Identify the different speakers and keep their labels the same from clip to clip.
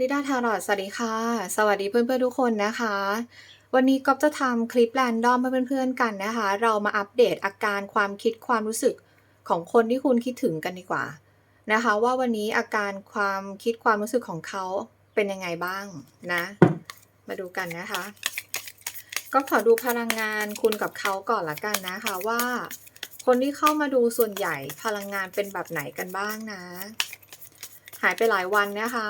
Speaker 1: ลิดาทารอดสวัสดีค่ะ สวัสดีเพื่อนๆทุกคนนะคะ วันนี้ก๊อฟจะทำคลิปแรนดอมให้เพื่อนๆกันนะคะ เรามาอัปเดตอาการความคิดความรู้สึกของคนที่คุณคิดถึงกันดีกว่านะคะ ว่าวันนี้อาการความคิดความรู้สึกของเขาเป็นยังไงบ้างนะ มาดูกันนะคะ ก็ขอดูพลังงานคุณกับเขาก่อนละกันนะคะว่า คนที่เข้ามาดูส่วนใหญ่พลังงานเป็นแบบไหนกันบ้างนะ หายไปหลายวันนะคะ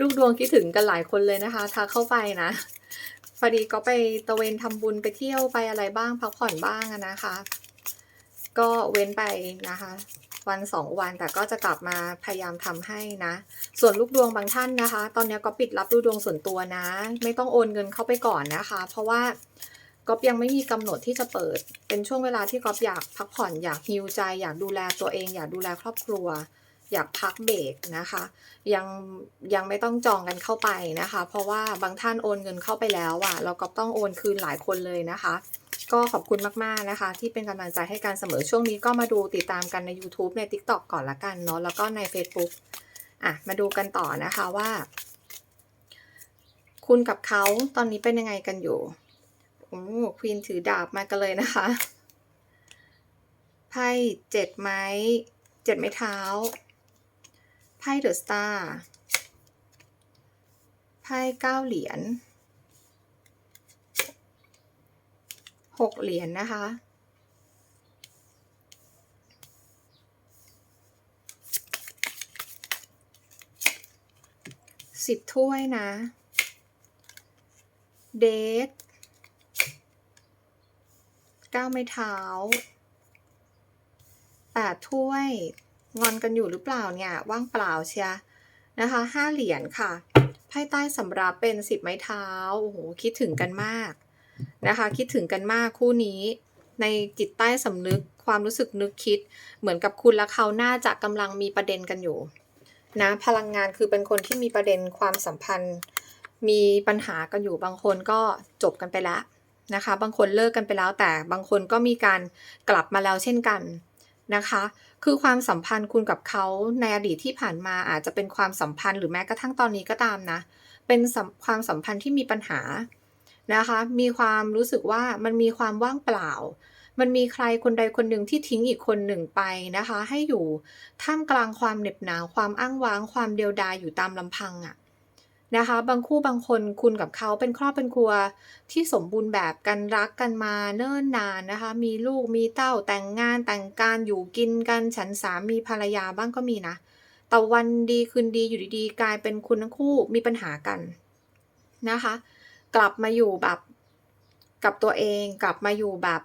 Speaker 1: ลูกดวงคิดถึงกันหลายคนเลยนะคะทักเข้าไปนะพอดีก็ไปตะเวนทำบุญไปเที่ยวไปอะไรบ้างพักผ่อนบ้างนะคะ ก็เว้นไปนะคะ วันสองวันแต่ก็จะกลับมาพยายามทำให้นะ ส่วนลูกดวงบางท่านนะคะ ตอนนี้ก็ปิดรับดูกดวงส่วนตัวนะ ไม่ต้องโอนเงินเข้าไปก่อนนะคะ เพราะว่าก๊อฟยังไม่มีกำหนดที่จะเปิด เป็นช่วงเวลาที่ก๊อฟอยากพักผ่อนอยากฮิวใจ อยากดูแลตัวเอง อยากดูแลครอบครัว อยากพักเบรกนะคะ ยังยังไม่ต้องจองกันเข้าไปนะคะ เพราะว่าบางท่านโอนเงินเข้าไปแล้วอะเราก็ต้องโอนคืนหลายคนเลยนะคะ ก็ขอบคุณมากๆนะคะ ที่เป็นกำลังใจให้การเสมอช่วงนี้ก็มาดูติดตามกันใน YouTube ใน TikTok ก่อนละกันเนาะแล้วก็ใน Facebook อะมาดูกันต่อนะคะว่า คุณกับเขาตอนนี้เป็นยังไงกันอยู่โอ้ควีนถือดาบมากันเลยนะคะไพ่เจ็ดไม้เจ็ดไม้เท้า ไพ่เดอะสตาร์ไพ่เก้าเหรียญหกเหรียญนนะคะ สิบถ้วยนะ เดทเก้าไม้เท้าแปดถ้วย งอนกันอยู่หรือเปล่าเนี่ยว่างเปล่าเชียนะคะห้าเหรียญค่ะไพ่ใต้สำรับเป็นสิบไม้เท้าโอ้โหคิดถึงกันมากนะคะ คิดถึงกันมากคู่นี้ ในจิตใต้สำนึกความรู้สึกนึกคิด เหมือนกับคุณและเขาน่าจะกำลังมีประเด็นกันอยู่นะพลังงานคือเป็นคนที่มีประเด็นความสัมพันธ์ มีปัญหากันอยู่บางคนก็จบกันไปแล้วนะคะ บางคนเลิกกันไปแล้วแต่บางคนก็มีการกลับมาแล้วเช่นกัน นะคะ คือความสัมพันธ์คุณกับเขาในอดีตที่ผ่านมาอาจจะเป็นความสัมพันธ์หรือแม้กระทั่งตอนนี้ก็ตามนะ เป็นความสัมพันธ์ที่มีปัญหานะคะ มีความรู้สึกว่ามันมีความว่างเปล่า มันมีใครคนใดคนหนึ่งที่ทิ้งอีกคนหนึ่งไปนะคะ ให้อยู่ท่ามกลางความเหน็บหนาวความอ้างว้าง ความเดียวดายอยู่ตามลำพังอะ่ะ นะคะ บางคู่บางคนคุณกับเขาเป็นครอบเป็นครัวที่สมบูรณ์แบบกันรักกันมาเนิ่นนานนะคะ มีลูกมีเต้าแต่งงานแต่งการอยู่กินกันฉันสามีภรรยาบ้างก็มีนะ แต่วันดีคืนดีอยู่ดีๆ กลายเป็นคุณทั้งคู่มีปัญหากันนะคะ กลับมาอยู่แบบกับตัวเองกลับมาอยู่แบบ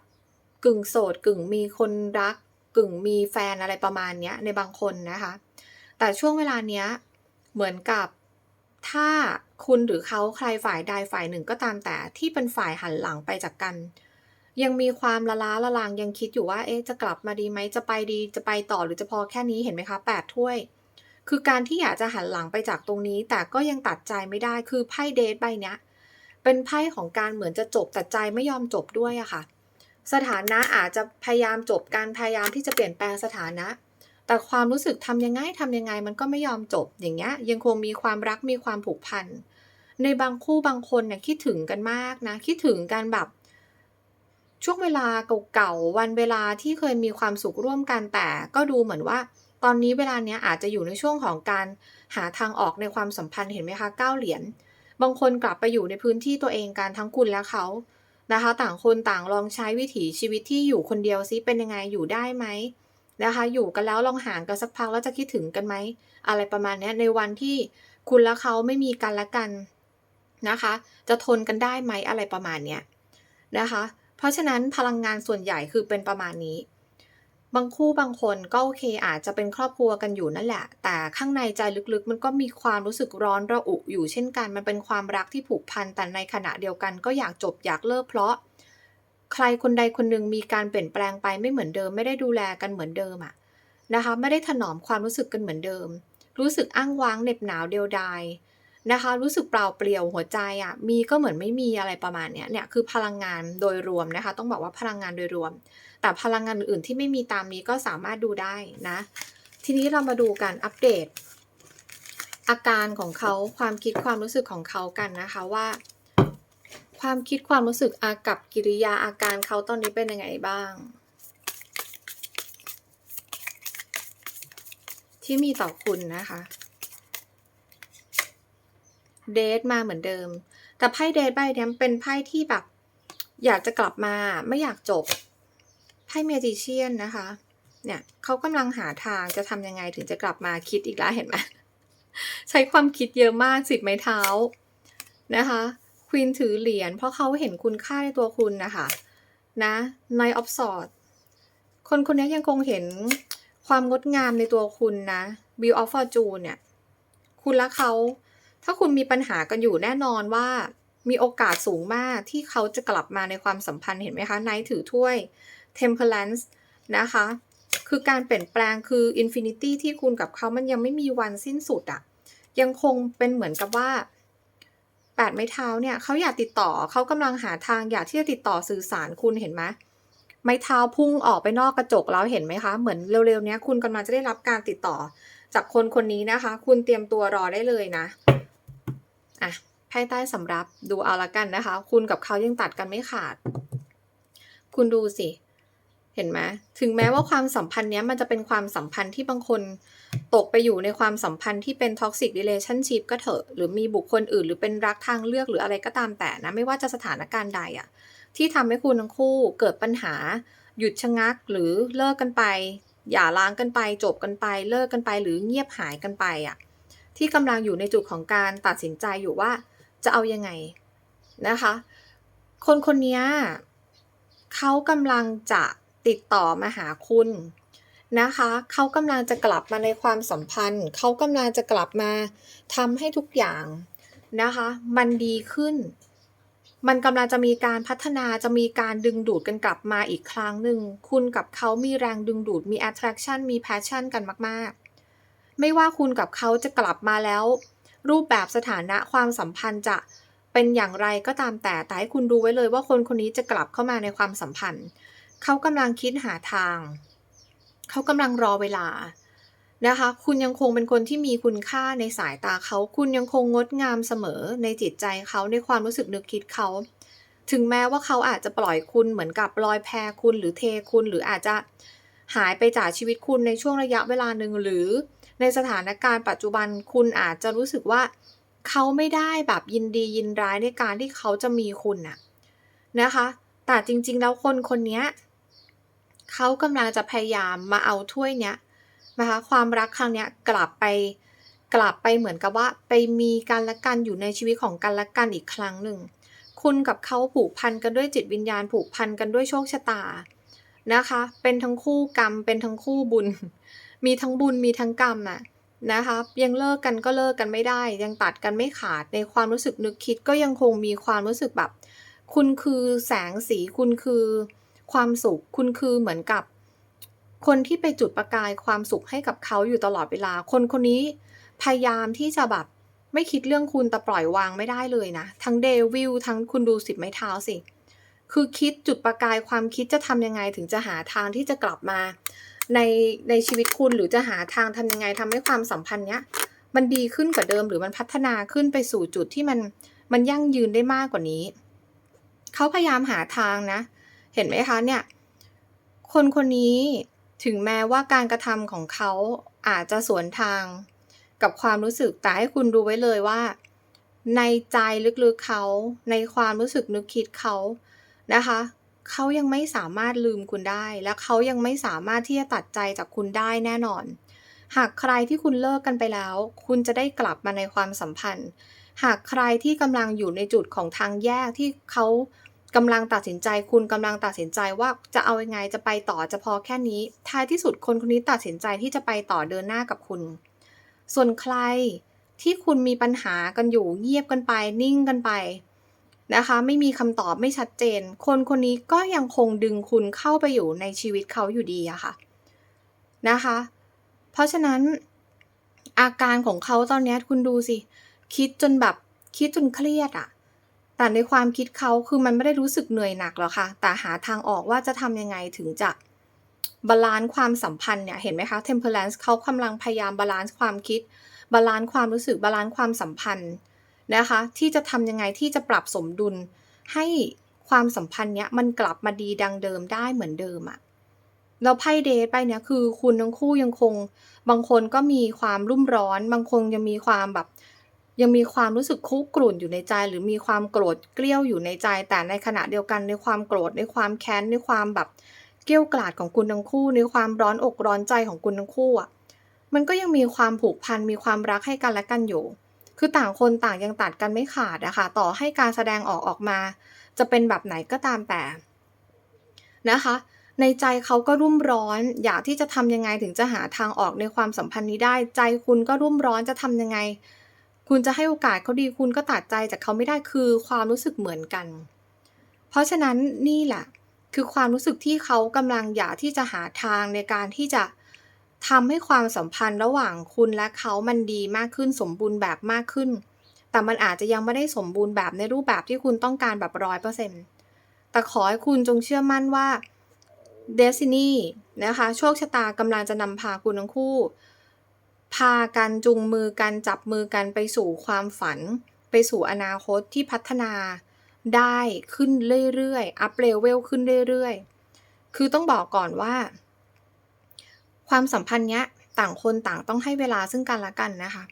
Speaker 1: กึ่งโสดกึ่งมีคนรัก กึ่งมีแฟนอะไรประมาณเนี้ยในบางคนนะคะ แต่ช่วงเวลาเนี้ยเหมือนกับ ถ้าคุณหรือเขาใครฝ่ายใดฝ่ายหนึ่งก็ตามแต่ที่เป็นฝ่ายหันหลังไปจากกัน ยังมีความละล้าละลางยังคิดอยู่ว่าเอ๊ะจะกลับมาดีไหมจะไปดีจะไปต่อหรือจะพอแค่นี้เห็นไหมคะแปดถ้วย คือการที่อยากจะหันหลังไปจากตรงนี้ แต่ก็ยังตัดใจไม่ได้คือไพ่เดทใบเนี้ยเป็นไพ่ของการเหมือนจะจบแต่ใจไม่ยอมจบด้วยอะค่ะ สถานะอาจจะพยายามจบการพยายามที่จะเปลี่ยนแปลงสถานะ แต่ความรู้สึกทำยังไงทำยังไง มันก็ไม่ยอมจบอย่างเงี้ยยังคงมีความรักมีความผูกพัน ในบางคู่บางคนเนี่ยคิดถึงกันมากนะ คิดถึงกันแบบช่วงเวลาเก่าๆ วันเวลาที่เคยมีความสุขร่วมกันแต่ก็ดูเหมือนว่า ตอนนี้เวลาเนี้ยอาจจะอยู่ในช่วงของการหาทางออกในความสัมพันธ์เห็นไหมคะก้าเหรียญบางคนกลับไปอยู่ในพื้นที่ตัวเองการทั้งคุณและเขานะคะ ต่างคนต่างลองใช้วิถีชีวิตที่อยู่คนเดียวซิเป็นยังไงอยู่ได้ไหม นะคะ อยู่กันแล้วลองห่างกันสักพักแล้วจะคิดถึงกันไหม อะไรประมาณนี้ในวันที่คุณและเขาไม่มีกันและกันนะคะ จะทนกันได้ไหมอะไรประมาณเนี้ยนะคะ เพราะฉะนั้นพลังงานส่วนใหญ่คือเป็นประมาณนี้ บางคู่บางคนก็โอเคอาจจะเป็นครอบครัวกันอยู่นั่นแหละ แต่ข้างในใจลึกๆ มันก็มีความรู้สึกร้อนระอุอยู่เช่นกัน มันเป็นความรักที่ผูกพัน แต่ในขณะเดียวกันก็อยากจบอยากเลิกเพราะ ใครคนใดคนหนึ่งมีการเปลี่ยนแปลงไปไม่เหมือนเดิม ไม่ได้ดูแลกันเหมือนเดิมอะนะคะ ไม่ได้ถนอมความรู้สึกกันเหมือนเดิม รู้สึกอ้างว้างเหน็บหนาวเดียวดายนะคะ รู้สึกเปล่าเปลี่ยวหัวใจอะมีก็เหมือนไม่มีอะไรประมาณเนี้ยเนี่ยคือพลังงานโดยรวมนะคะ ต้องบอกว่าพลังงานโดยรวม แต่พลังงานอื่นๆที่ไม่มีตามนี้ก็สามารถดูได้นะ ทีนี้เรามาดูกันอัปเดต อาการของเขาความคิดความรู้สึกของเขากันนะคะว่า ความคิดความรู้สึกอากับกิริยาอาการเขาตอนนี้เป็นยังไงบ้าง ที่มีต่อคุณนะคะเดทมาเหมือนเดิม แต่ไพ่เดทใบนี้เป็นไพ่ที่แบบ อยากจะกลับมาไม่อยากจบ ไพ่เมจิเชียนนะคะ เนี่ยเขากำลังหาทางจะทำยังไงถึงจะกลับมาคิดอีกแล้วเห็นไหมใช้ความคิดเยอะมากสิบไม้เท้านะคะ ควีนถือเหรียญเพราะเขาเห็นคุณค่าในตัวคุณนะคะ นะในออฟสอดคนคนนี้ยังคงเห็นความงดงามในตัวคุณนะวิวออฟฟอร์จูนเนี่ย คุณและเขา ถ้าคุณมีปัญหากันอยู่แน่นอนว่า มีโอกาสสูงมากที่เขาจะกลับมาในความสัมพันธ์เห็นไหมคะไนท์ถือถ้วย Temperance นะคะ คือการเปลี่ยนแปลงคือ Infinity ที่คุณกับเขามันยังไม่มีวันสิ้นสุดอะยังคงเป็นเหมือนกับว่า แปดไม้เท้าเนี่ยเขาอยากติดต่อเขากำลังหาทางอยากที่จะติดต่อสื่อสารคุณเห็นไหมไม้เท้าพุ่งออกไปนอกกระจกแล้วเห็นไหมคะ เหมือนเร็วๆเนี้ยคุณกำลังจะได้รับการติดต่อ จากคนคนนี้นะคะ คุณเตรียมตัวรอได้เลยนะอะไพ่ใต้สำรับดูเอาละกันนะคะ คุณกับเขายังตัดกันไม่ขาด คุณดูสิ เห็นไหมถึงแม้ว่าความสัมพันธ์เนี้ยมันจะเป็นความสัมพันธ์ที่บางคนตกไปอยู่ในความสัมพันธ์ที่เป็น toxic relationship ก็เถอะ หรือมีบุคคลอื่น หรือเป็นรักทางเลือกหรืออะไรก็ตามแต่นะ ไม่ว่าจะสถานการณ์ใดอะที่ทำให้คุณทั้งคู่เกิดปัญหา หยุดชะงักหรือเลิกกันไป อย่าล้างกันไป จบกันไป เลิกกันไป หรือเงียบหายกันไปอะที่กำลังอยู่ในจุดของการตัดสินใจอยู่ว่าจะเอายังไงนะคะ คนคนนี้เขากำลังจะ ติดต่อมาหาคุณนะคะเขากำลังจะกลับมาในความสัมพันธ์ เขากำลังจะกลับมาทำให้ทุกอย่างนะคะ มันดีขึ้น มันกำลังจะมีการพัฒนาจะมีการดึงดูดกันกลับมาอีกครั้งหนึ่ง คุณกับเขามีแรงดึงดูดมี attraction มี passion กันมาก ๆ ไม่ว่าคุณกับเขาจะกลับมาแล้ว รูปแบบสถานะความสัมพันธ์จะเป็นอย่างไรก็ตามแต่แต่ให้คุณดูไว้เลยว่าคนคนนี้จะกลับเข้ามาในความสัมพันธ์ เขากำลังคิดหาทาง เขากำลังรอเวลานะคะ คุณยังคงเป็นคนที่มีคุณค่าในสายตาเขา คุณยังคงงดงามเสมอในจิตใจเขาในความรู้สึกนึกคิดเขา ถึงแม้ว่าเขาอาจจะปล่อยคุณเหมือนกับลอยแพคุณหรือเทคุณหรืออาจจะหายไปจากชีวิตคุณในช่วงระยะเวลาหนึ่งหรือในสถานการณ์ปัจจุบันคุณอาจจะรู้สึกว่า เขาไม่ได้แบบยินดียินร้ายในการที่เขาจะมีคุณน่ะนะคะ แต่จริงๆแล้วคนคนนี้ เขากำลังจะพยายามมาเอาถ้วยเนี้ยนะคะความรักครั้งเนี้ยกลับไปกลับไปเหมือนกับว่าไปมีกันและกันอยู่ในชีวิตของกันและกันอีกครั้งหนึ่ง คุณกับเขาผูกพันกันด้วยจิตวิญญาณผูกพันกันด้วยโชคชะตานะคะ เป็นทั้งคู่กรรมเป็นทั้งคู่บุญ มีทั้งบุญมีทั้งกรรมน่ะนะคะ ยังเลิกกันก็เลิกกันไม่ได้ ยังตัดกันไม่ขาดในความรู้สึกนึกคิดก็ยังคงมีความรู้สึกแบบ คุณคือแสงสีคุณคือ ความสุข คุณคือเหมือนกับ คนที่ไปจุดประกายความสุขให้กับเขาอยู่ตลอดเวลา คนคนนี้พยายามที่จะแบบไม่คิดเรื่องคุณแต่ปล่อยวางไม่ได้เลยนะ ทั้งเดวิลทั้งคุณดูสิบไม้เท้าสิ คือคิดจุดประกายความคิดจะทำยังไงถึงจะหาทางที่จะกลับมาในในชีวิตคุณหรือจะหาทางทำยังไงทำให้ความสัมพันธ์เนี้ย มันดีขึ้นกว่าเดิมหรือมันพัฒนาขึ้นไปสู่จุดที่มันมันยั่งยืนได้มากกว่านี้ เขาพยายามหาทางนะ เห็นไหมคะเนี่ย คนคนนี้ถึงแม้ว่าการกระทำของเขาอาจจะสวนทางกับความรู้สึกแต่ให้คุณดูไว้เลยว่า ในใจลึกๆเขาในความรู้สึกนึกคิดเขานะคะเขายังไม่สามารถลืมคุณได้ และเขายังไม่สามารถที่จะตัดใจจากคุณได้แน่นอน หากใครที่คุณเลิกกันไปแล้ว คุณจะได้กลับมาในความสัมพันธ์ หากใครที่กำลังอยู่ในจุดของทางแยกที่เขา กำลังตัดสินใจคุณกำลังตัดสินใจว่าจะเอายังไงจะไปต่อจะพอแค่นี้ ท้ายที่สุดคนคนนี้ตัดสินใจที่จะไปต่อเดินหน้ากับคุณ ส่วนใครที่คุณมีปัญหากันอยู่เงียบกันไป นิ่งกันไปนะคะ ไม่มีคำตอบไม่ชัดเจน คนคนนี้ก็ยังคงดึงคุณเข้าไปอยู่ในชีวิตเขาอยู่ดีอะค่ะนะคะ เพราะฉะนั้นอาการของเขาตอนนี้คุณดูสิ คิดจนแบบคิดจนเครียดอะ แต่ในความคิดเขาคือมันไม่ได้รู้สึกเหนื่อยหนักหรอกค่ะ แต่หาทางออกว่าจะทำยังไงถึงจะบาลานซ์ความสัมพันธ์เนี่ยเห็นไหมคะ temperance เขากำลังพยายามบาลานซ์ความคิด บาลานซ์ความรู้สึกบาลานซ์ความสัมพันธ์นะคะ ที่จะทำยังไงที่จะปรับสมดุล ให้ความสัมพันธ์เนี้ยมันกลับมาดีดังเดิมได้เหมือนเดิมอะเราไพ่เดทไปเนี่ยคือคุณทั้งคู่ยังคง บางคนก็มีความรุ่มร้อน บางคนยังมีความแบบ ยังมีความรู้สึกคุกรุ่นอยู่ในใจ หรือมีความโกรธเกลี้ยวอยู่ในใจ แต่ในขณะเดียวกันในความโกรธในความแค้นในความแบบเกลี้ยวกล่อดของคุณทั้งคู่ ในความร้อนอกร้อนใจของคุณทั้งคู่อะมันก็ยังมีความผูกพันมีความรักให้กันและกันอยู่ คือต่างคนต่างยังตัดกันไม่ขาดอะค่ะต่อให้การแสดงออกออกมา จะเป็นแบบไหนก็ตามแต่นะคะ ในใจเขาก็รุ่มร้อน อยากที่จะทำยังไงถึงจะหาทางออกในความสัมพันธ์นี้ได้ ใจคุณก็รุ่มร้อนจะทำยังไง คุณจะให้โอกาสเขาดีคุณก็ตัดใจจากเขาไม่ได้คือความรู้สึกเหมือนกัน เพราะฉะนั้นนี่แหละคือความรู้สึกที่เขากำลังอยากที่จะหาทางในการที่จะทำให้ความสัมพันธ์ระหว่างคุณและเขามันดีมากขึ้นสมบูรณ์แบบมากขึ้น แต่มันอาจจะยังไม่ได้สมบูรณ์แบบในรูปแบบที่คุณต้องการแบบร้อยเปอร์เซ็นต์แต่ขอให้คุณจงเชื่อมั่นว่าเดซินีนะคะ โชคชะตากำลังจะนำพาคุณทั้งคู่ พากันจูงมือกันจับมือกันไปสู่ความฝัน ไปสู่อนาคตที่พัฒนาได้ขึ้นเรื่อยๆ อัพเลเวลขึ้นเรื่อยๆ คือต้องบอกก่อนว่า ความสัมพันธ์เนี้ยต่างคนต่างต้องให้เวลาซึ่งกันและกันนะคะ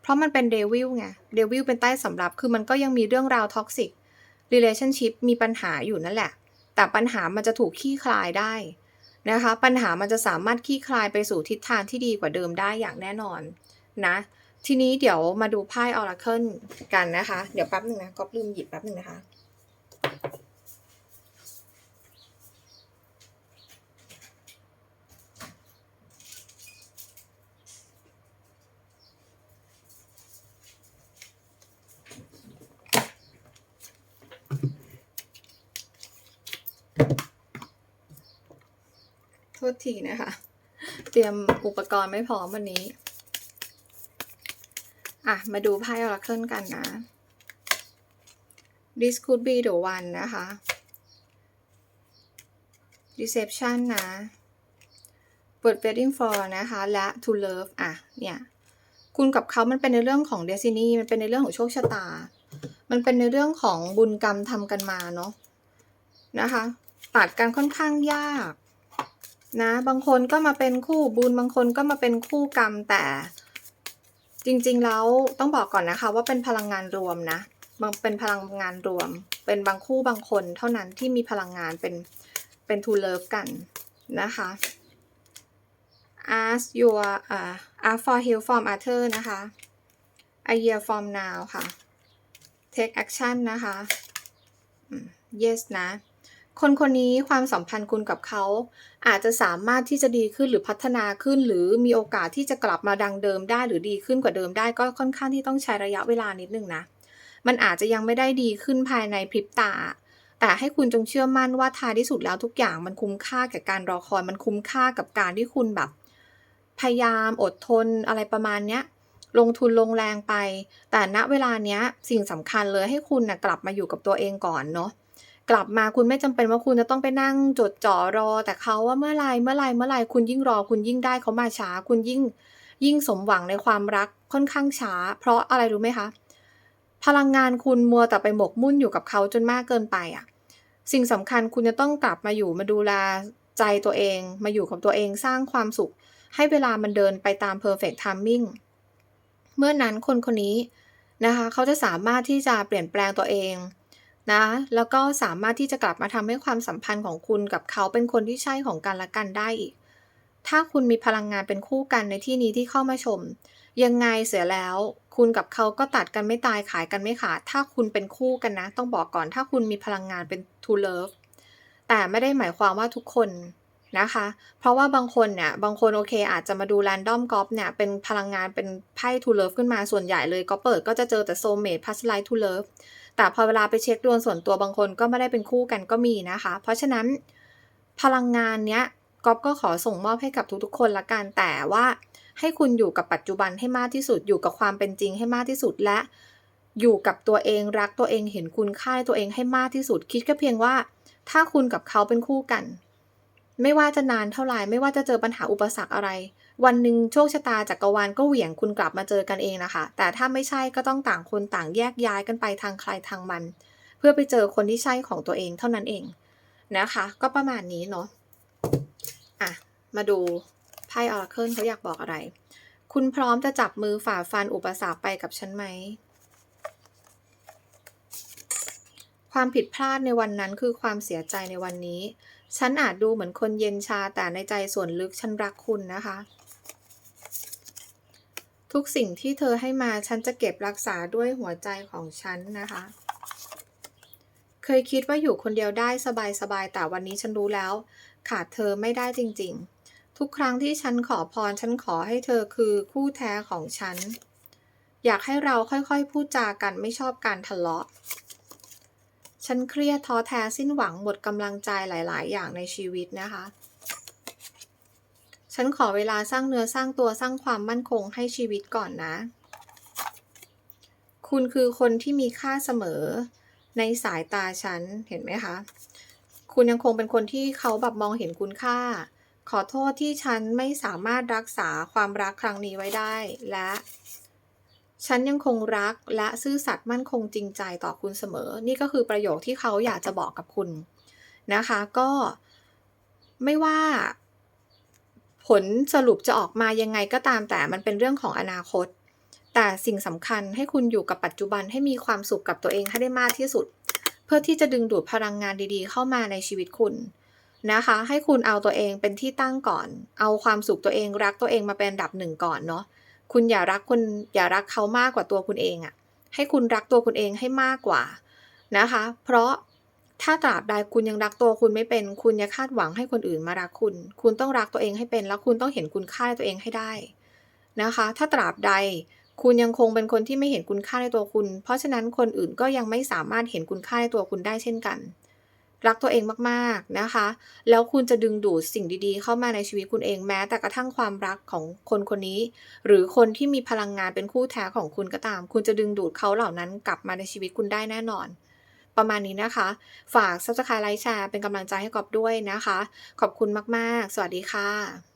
Speaker 1: เพราะมันเป็นเดวิลไง เดวิลเป็นใต้สำรับ คือมันก็ยังมีเรื่องราวท็อกซิก relationship มีปัญหาอยู่นั่นแหละ แต่ปัญหามันจะถูกขี้คลายได้ นะคะ ปัญหามันจะสามารถขี้คลายไปสู่ทิศทางที่ดีกว่าเดิมได้อย่างแน่นอนนะ ทีนี้เดี๋ยวมาดูไพ่ออราเคิลกันนะคะ เดี๋ยวแป๊บหนึ่งนะก็ลืมหยิบแป๊บหนึ่งนะคะ ทษทีนะคะ เตรียมอุปกรณ์ไม่พร้อมวันนี้ อะ มาดูไพ่ออราเคิลกันนะ this could be the one นะคะ deception นะเปิด waiting for นะคะ และ to love อะ เนี่ย คุณกับเขามันเป็นในเรื่องของ destiny มันเป็นในเรื่องของโชคชะตา มันเป็นในเรื่องของบุญกรรมทำกันมาเนาะนะคะ ตัดกันค่อนข้างยาก นะ บางคนก็มาเป็นคู่บุญบางคนก็มาเป็นคู่กรรมแต่ จริงๆแล้วต้องบอกก่อนนะคะ ว่าเป็นพลังงานรวมนะบางเป็นพลังงานรวม เป็นบางคู่บางคนเท่านั้นที่มีพลังงานเป็นเป็น to love กันนะคะ ask your uh, ask for help from other นะคะ a year from now ค่ะ take action นะคะอืม yes นะ คนคนนี้ความสัมพันธ์คุณกับเขา อาจจะสามารถที่จะดีขึ้นหรือพัฒนาขึ้น หรือมีโอกาสที่จะกลับมาดังเดิมได้ หรือดีขึ้นกว่าเดิมได้ก็ค่อนข้างที่ต้องใช้ระยะเวลานิดนึงนะ มันอาจจะยังไม่ได้ดีขึ้นภายในพริบตา แต่ให้คุณจงเชื่อมั่นว่าท้ายที่สุดแล้วทุกอย่างมันคุ้มค่ากับการรอคอยมันคุ้มค่ากับการที่คุณแบบ พยายามอดทนอะไรประมาณเนี้ยลงทุนลงแรงไป แต่ณเวลาเนี้ยสิ่งสำคัญเลยให้คุณนะกลับมาอยู่กับตัวเองก่อนเนาะ กลับมาคุณไม่จำเป็นว่าคุณจะต้องไปนั่งจดจ่อรอ แต่เขาว่าเมื่อไรเมื่อไรเมื่อไรคุณยิ่งรอ คุณยิ่งได้เขามาช้า คุณยิ่งยิ่งสมหวังในความรักค่อนข้างช้า เพราะอะไรรู้ไหมคะ พลังงานคุณมัวแต่ไปหมกมุ่นอยู่กับเขาจนมากเกินไปอะ่ะสิ่งสำคัญคุณจะต้องกลับมาอยู่มาดูแลใจตัวเอง มาอยู่กับตัวเองสร้างความสุข ให้เวลามันเดินไปตาม perfect timing เมื่อนั้นคนคนนี้นะคะ เขาจะสามารถที่จะเปลี่ยนแปลงตัวเอง นะ แล้วก็สามารถที่จะกลับมาทำให้ความสัมพันธ์ของคุณกับเขาเป็นคนที่ใช่ของกันและกันได้อีก ถ้าคุณมีพลังงานเป็นคู่กันในที่นี้ที่เข้ามาชม ยังไงเสียแล้ว คุณกับเขาก็ตัดกันไม่ตายขายกันไม่ขาด ถ้าคุณเป็นคู่กันนะ ต้องบอกก่อนถ้าคุณมีพลังงานเป็น to love แต่ไม่ได้หมายความว่าทุกคนนะคะ เพราะว่าบางคนเนี่ยบางคนโอเค อาจจะมาดู random g o p เนี่ยเป็นพลังงานเป็นไพ่ to love ขึ้นมาส่วนใหญ่เลยก็เปิดก็จะเจอแต่ soulmate past life to love แต่พอเวลาไปเช็คดวงส่วนตัวบางคนก็ไม่ได้เป็นคู่กันก็มีนะคะ เพราะฉะนั้นพลังงานเนี้ยก๊อฟก็ขอส่งมอบให้กับทุกๆ คนละกันแต่ว่าให้คุณอยู่กับปัจจุบันให้มากที่สุดอยู่กับความเป็นจริงให้มากที่สุดและอยู่กับตัวเองรักตัวเองเห็นคุณค่าตัวเองให้มากที่สุด คิดแค่เพียงว่า ถ้าคุณกับเขาเป็นคู่กัน ไม่ว่าจะนานเท่าไหร่ไม่ว่าจะเจอปัญหาอุปสรรคอะไร วันหนึ่งโชคชะตาจักรวาลก็เหวี่ยงคุณกลับมาเจอกันเองนะคะ แต่ถ้าไม่ใช่ก็ต้องต่างคนต่างแยกย้ายกันไปทางใครทางมัน เพื่อไปเจอคนที่ใช่ของตัวเองเท่านั้นเองนะคะ ก็ประมาณนี้เนาะอะ มาดูไพ่ออราเคิลเขาอยากบอกอะไร คุณพร้อมจะจับมือฝ่าฟันอุปสรรคไปกับฉันไหม ความผิดพลาดในวันนั้นคือความเสียใจในวันนี้ ฉันอาจดูเหมือนคนเย็นชาแต่ในใจส่วนลึกฉันรักคุณนะคะ ทุกสิ่งที่เธอให้มาฉันจะเก็บรักษาด้วยหัวใจของฉันนะคะ เคยคิดว่าอยู่คนเดียวได้สบายๆแต่วันนี้ฉันรู้แล้ว ขาดเธอไม่ได้จริง ๆ ทุกครั้งที่ฉันขอพรฉันขอให้เธอคือคู่แท้ของฉัน อยากให้เราค่อยๆพูดจากันไม่ชอบการทะเลาะ ฉันเครียดท้อแท้สิ้นหวังหมดกำลังใจหลาย ๆ อย่างในชีวิตนะคะ ฉันขอเวลาสร้างเนื้อสร้างตัวสร้างความมั่นคงให้ชีวิตก่อนนะ คุณคือคนที่มีค่าเสมอในสายตาฉัน เห็นไหมคะ คุณยังคงเป็นคนที่เขาแบบมองเห็นคุณค่า ขอโทษที่ฉันไม่สามารถรักษาความรักครั้งนี้ไว้ได้ และ ฉันยังคงรักและซื่อสัตย์มั่นคงจริงใจต่อคุณเสมอ นี่ก็คือประโยคที่เขาอยากจะบอกกับคุณนะคะ ก็ไม่ว่า ผลสรุปจะออกมายังไงก็ตามแต่มันเป็นเรื่องของอนาคต แต่สิ่งสำคัญให้คุณอยู่กับปัจจุบันให้มีความสุขกับตัวเองให้ได้มากที่สุด เพื่อที่จะดึงดูดพลังงานดีๆ เข้ามาในชีวิตคุณนะคะ ให้คุณเอาตัวเองเป็นที่ตั้งก่อน เอาความสุขตัวเองรักตัวเองมาเป็นอันดับหนึ่งก่อนเนาะคุณอย่ารักคนอย่ารักเขามากกว่าตัวคุณเองอะ่ะให้คุณรักตัวคุณเองให้มากกว่านะคะ เพราะ ถ้าตราบใดคุณยังรักตัวคุณไม่เป็น คุณอย่าคาดหวังให้คนอื่นมารักคุณ คุณต้องรักตัวเองให้เป็น แล้วคุณต้องเห็นคุณค่าในตัวเองให้ได้นะคะ ถ้าตราบใดคุณยังคงเป็นคนที่ไม่เห็นคุณค่าในตัวคุณ เพราะฉะนั้นคนอื่นก็ยังไม่สามารถเห็นคุณค่าในตัวคุณได้เช่นกัน รักตัวเองมากๆนะคะ แล้วคุณจะดึงดูดสิ่งดีๆ เข้ามาในชีวิตคุณเองแม้ แต่กระทั่งความรักของคนคนนี้ หรือคนที่มีพลังงานเป็นคู่แท้ของคุณก็ตาม คุณจะดึงดูดเขาเหล่านั้นกลับมาในชีวิตคุณได้แน่นอน ประมาณนี้นะคะ ฝาก subscribe ไลค์แชร์เป็นกำลังใจให้กอบด้วยนะคะ ขอบคุณมาก ๆ สวัสดีค่ะ